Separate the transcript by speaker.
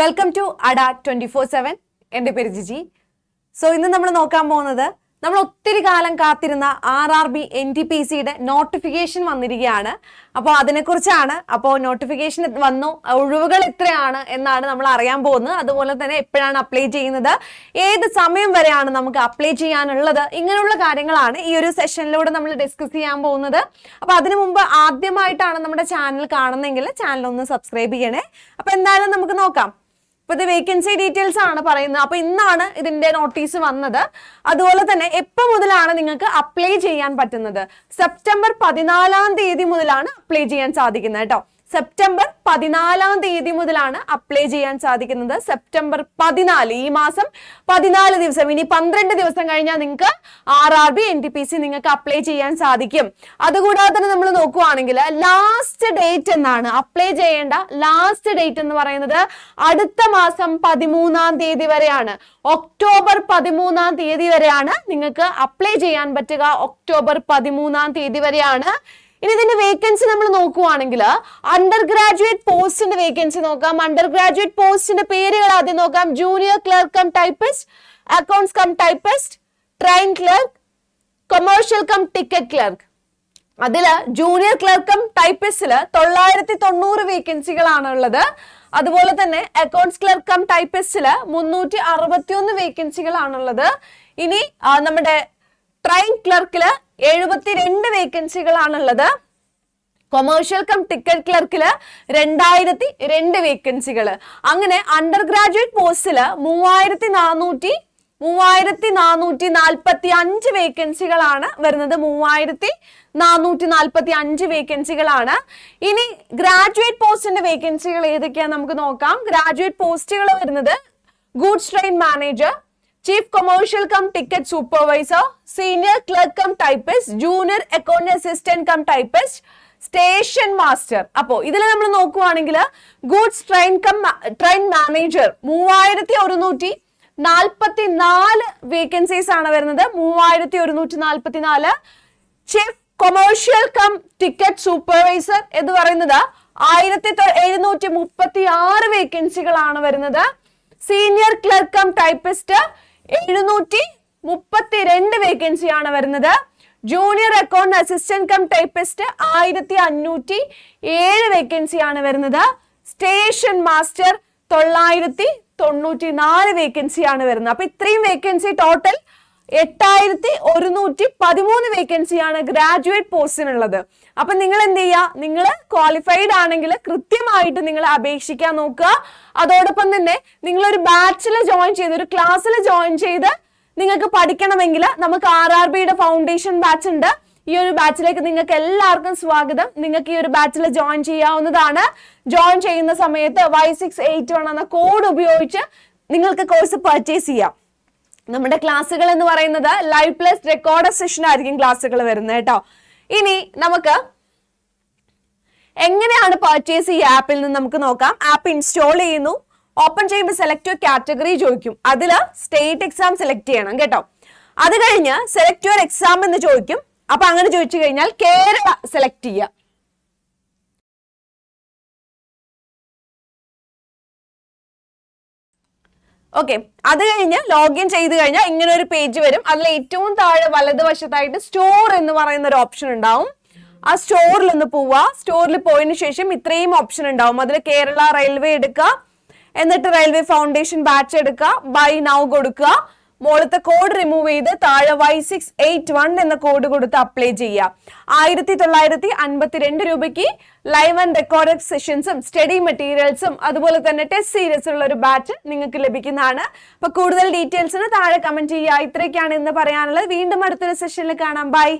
Speaker 1: Welcome to Adda twenty four seven എന്റെ പേര് Jiji. So ഇന്ന് നമ്മൾ നോക്കാൻ പോകുന്നത് നമ്മൾ ഒത്തിരി കാലം കാത്തിരുന്ന R R B N T P സിയുടെ നോട്ടിഫിക്കേഷൻ വന്നിരിക്കുകയാണ്. അപ്പോൾ അതിനെക്കുറിച്ചാണ്. അപ്പോൾ നോട്ടിഫിക്കേഷൻ വന്നു. ഒഴിവുകൾ എത്രയാണ് എന്നാണ് നമ്മൾ അറിയാൻ പോകുന്നത്. അതുപോലെ തന്നെ എപ്പോഴാണ് അപ്ലൈ ചെയ്യുന്നത്? ഏത് സമയം വരെയാണ് നമുക്ക് അപ്ലൈ ചെയ്യാനുള്ളത്? ഇങ്ങനെയുള്ള കാര്യങ്ങളാണ് ഈ ഒരു സെഷനിലൂടെ നമ്മൾ ഡിസ്കസ് ചെയ്യാൻ പോകുന്നത്. അപ്പോൾ അതിനു മുമ്പ് ആദ്യമായിട്ടാണ് നമ്മുടെ ചാനൽ കാണുന്നതെങ്കിൽ ചാനൽ ഒന്ന് സബ്സ്ക്രൈബ് ചെയ്യണേ. അപ്പോൾ എന്തായാലും നമുക്ക് നോക്കാം. ഇപ്പൊ ഇത് വേക്കൻസി ഡീറ്റെയിൽസ് ആണ് പറയുന്നത്. അപ്പൊ ഇന്നാണ് ഇതിന്റെ നോട്ടീസ് വന്നത്. അതുപോലെ തന്നെ എപ്പോൾ മുതലാണ് നിങ്ങൾക്ക് അപ്ലൈ ചെയ്യാൻ പറ്റുന്നത്? സെപ്റ്റംബർ പതിനാലാം തീയതി മുതലാണ് അപ്ലൈ ചെയ്യാൻ സാധിക്കുന്നത് കേട്ടോ. സെപ്റ്റംബർ പതിനാലാം തീയതി മുതലാണ് അപ്ലൈ ചെയ്യാൻ സാധിക്കുന്നത്. സെപ്റ്റംബർ പതിനാല് ഈ മാസം പതിനാല് ദിവസം. ഇനി പന്ത്രണ്ട് ദിവസം കഴിഞ്ഞാൽ നിങ്ങൾക്ക് R R B N T P C നിങ്ങൾക്ക് അപ്ലൈ ചെയ്യാൻ സാധിക്കും. അതുകൂടാതെ തന്നെ നമ്മൾ നോക്കുവാണെങ്കിൽ ലാസ്റ്റ് ഡേറ്റ് എന്നാണ്. അപ്ലൈ ചെയ്യേണ്ട ലാസ്റ്റ് ഡേറ്റ് എന്ന് പറയുന്നത് അടുത്ത മാസം പതിമൂന്നാം തീയതി വരെയാണ്. ഒക്ടോബർ പതിമൂന്നാം തീയതി വരെയാണ് നിങ്ങൾക്ക് അപ്ലൈ ചെയ്യാൻ പറ്റുക. ഒക്ടോബർ പതിമൂന്നാം തീയതി വരെയാണ് ഇനി ഇതിന്റെ വേക്കൻസി നമ്മൾ നോക്കുവാണെങ്കിൽ അണ്ടർ ഗ്രാജുവേറ്റ് പോസ്റ്റിന്റെ വേക്കൻസി നോക്കാം. അണ്ടർ ഗ്രാജുവേറ്റ് പോസ്റ്റിന്റെ പേരുകൾ ആദ്യം നോക്കാം. Junior clerk cum typist accounts cum typist train clerk commercial cum ticket clerk അതിൽ ജൂനിയർ ക്ലർക്കും ടൈപ്പിസ്റ്റിൽ തൊള്ളായിരത്തി തൊണ്ണൂറ് വേക്കൻസികളാണ് ഉള്ളത്. അതുപോലെ തന്നെ അക്കൗണ്ട്സ് ക്ലർക്കും ടൈപ്പിസ്റ്റിൽ മുന്നൂറ്റി അറുപത്തിയൊന്ന് വേക്കൻസികളാണുള്ളത് ഇനി നമ്മുടെ ട്രെയിൻ ക്ലർക്കിൽ എഴുപത്തിരണ്ട് വേക്കൻസികളാണുള്ളത്. കൊമേഴ്ഷ്യൽ കം ടിക്കറ്റ് ക്ലർക്കിൽ രണ്ടായിരത്തി രണ്ട് വേക്കൻസികൾ അങ്ങനെ അണ്ടർ ഗ്രാജുവേറ്റ് പോസ്റ്റിൽ മൂവായിരത്തി നാനൂറ്റി മൂവായിരത്തി നാനൂറ്റി നാൽപ്പത്തി അഞ്ച് വേക്കൻസികളാണ് വരുന്നത്. മൂവായിരത്തി നാനൂറ്റി നാൽപ്പത്തി അഞ്ച് വേക്കൻസികളാണ്. ഇനി ഗ്രാജുവേറ്റ് പോസ്റ്റിന്റെ വേക്കൻസികൾ ഏതൊക്കെയാ നമുക്ക് നോക്കാം. ഗ്രാജുവേറ്റ് പോസ്റ്റുകൾ വരുന്നത് goods train manager chief commercial cum ticket supervisor senior clerk cum typist junior account assistant cum typist station master അപ്പോ ഇതിൽ നമ്മൾ നോക്കുവാണെങ്കിൽ goods train cum train manager മൂവായിരത്തി ഒരുന്നൂറ്റി നാൽപ്പത്തി നാല് വേക്കൻസീസ് ആണ് വരുന്നത്. മൂവായിരത്തി ഒരുന്നൂറ്റി നാൽപ്പത്തി നാല് chief commercial cum ticket supervisor എന്ന് പറയുന്നത് ആയിരത്തി എഴുന്നൂറ്റി മുപ്പത്തി ആറ് വേക്കൻസികളാണ് വരുന്നത്. സീനിയർ ക്ലർക്ക് കം ടൈപ്പിസ്റ്റ് എഴുന്നൂറ്റി മുപ്പത്തിരണ്ട് വേക്കൻസിയാണ് വരുന്നത്. Junior account assistant cum typist ആയിരത്തി അഞ്ഞൂറ്റി ഏഴ് വേക്കൻസിയാണ് വരുന്നത്. സ്റ്റേഷൻ മാസ്റ്റർ തൊള്ളായിരത്തി തൊണ്ണൂറ്റി നാല് വേക്കൻസിയാണ് വരുന്നത്. അപ്പൊ ഇത്രയും വേക്കൻസി ടോട്ടൽ എട്ടായിരത്തി ഒരുന്നൂറ്റി പതിമൂന്ന് വേക്കൻസിയാണ് ഗ്രാജുവേറ്റ് പോസ്റ്റിനുള്ളത് അപ്പൊ നിങ്ങൾ എന്ത് ചെയ്യുക നിങ്ങൾ ക്വാളിഫൈഡ് ആണെങ്കിൽ കൃത്യമായിട്ട് നിങ്ങൾ അപേക്ഷിക്കാൻ നോക്കുക. അതോടൊപ്പം തന്നെ നിങ്ങൾ ഒരു ബാച്ചിൽ ജോയിൻ ചെയ്ത് ഒരു ക്ലാസ്സിൽ ജോയിൻ ചെയ്ത് നിങ്ങൾക്ക് പഠിക്കണമെങ്കിൽ നമുക്ക് ആർ ആർ ബിയുടെ ഫൗണ്ടേഷൻ ബാച്ച് ഉണ്ട്. ഈ ഒരു ബാച്ചിലേക്ക് നിങ്ങൾക്ക് എല്ലാവർക്കും സ്വാഗതം. നിങ്ങൾക്ക് ഈ ഒരു ബാച്ചിൽ ജോയിൻ ചെയ്യാവുന്നതാണ്. ജോയിൻ ചെയ്യുന്ന സമയത്ത് വൈ സിക്സ് എയ്റ്റ് വൺ എന്ന കോഡ് ഉപയോഗിച്ച് നിങ്ങൾക്ക് കോഴ്സ് പർച്ചേസ് ചെയ്യാം. നമ്മുടെ ക്ലാസ്സുകൾ എന്ന് പറയുന്നത് ലൈവ് പ്ലസ് റെക്കോർഡ് സെഷൻ ആയിരിക്കും ക്ലാസ്സുകൾ വരുന്നത് കേട്ടോ. ഇനി നമുക്ക് എങ്ങനെയാണ് പർച്ചേസ് ഈ ആപ്പിൽ നിന്ന് നമുക്ക് നോക്കാം. ആപ്പ് ഇൻസ്റ്റാൾ ചെയ്യുന്നു. ഓപ്പൺ ചെയ്യുമ്പോൾ സെലക്ട് യുവർ കാറ്റഗറി ചോദിക്കും. അതിൽ സ്റ്റേറ്റ് എക്സാം സെലക്ട് ചെയ്യണം കേട്ടോ. അത് കഴിഞ്ഞ് സെലക്ട് യുവർ എക്സാം എന്ന് ചോദിക്കും. അപ്പൊ അങ്ങനെ ചോദിച്ചു കഴിഞ്ഞാൽ കേരള സെലക്ട് ചെയ്യുക. ഓക്കെ അത് കഴിഞ്ഞ് ലോഗിൻ ചെയ്ത് കഴിഞ്ഞാൽ ഇങ്ങനെ ഒരു പേജ് വരും. അതിൽ ഏറ്റവും താഴെ വലതുവശത്തായിട്ട് സ്റ്റോർ എന്ന് പറയുന്ന ഒരു ഓപ്ഷൻ ഉണ്ടാവും. ആ സ്റ്റോറിൽ ഒന്ന് പോവുക സ്റ്റോറിൽ പോയതിനു ശേഷം ഇത്രയും ഓപ്ഷൻ ഉണ്ടാവും. അതിൽ കേരള റെയിൽവേ എടുക്കുക. എന്നിട്ട് റെയിൽവേ ഫൗണ്ടേഷൻ ബാച്ച് എടുക്കുക. ബൈ നൗ കൊടുക്കുക. മുകളത്തെ കോഡ് റിമൂവ് ചെയ്ത് താഴെ വൈ സിക്സ് എയ്റ്റ് വൺ എന്ന കോഡ് കൊടുത്ത് അപ്ലൈ ചെയ്യുക. ആയിരത്തി തൊള്ളായിരത്തി അൻപത്തിരണ്ട് രൂപയ്ക്ക് ലൈവ് ആൻഡ് റെക്കോർഡഡ് സെഷൻസും സ്റ്റഡി മെറ്റീരിയൽസും അതുപോലെ തന്നെ ടെസ്റ്റ് സീരീസ് ഉള്ള ഒരു ബാച്ച് നിങ്ങൾക്ക് ലഭിക്കുന്നതാണ്. അപ്പൊ കൂടുതൽ ഡീറ്റെയിൽസിന് താഴെ കമന്റ് ചെയ്യുക. ഇത്രയൊക്കെയാണ് ഇന്ന് പറയാനുള്ളത്. വീണ്ടും അടുത്തൊരു സെഷനിൽ കാണാം. ബൈ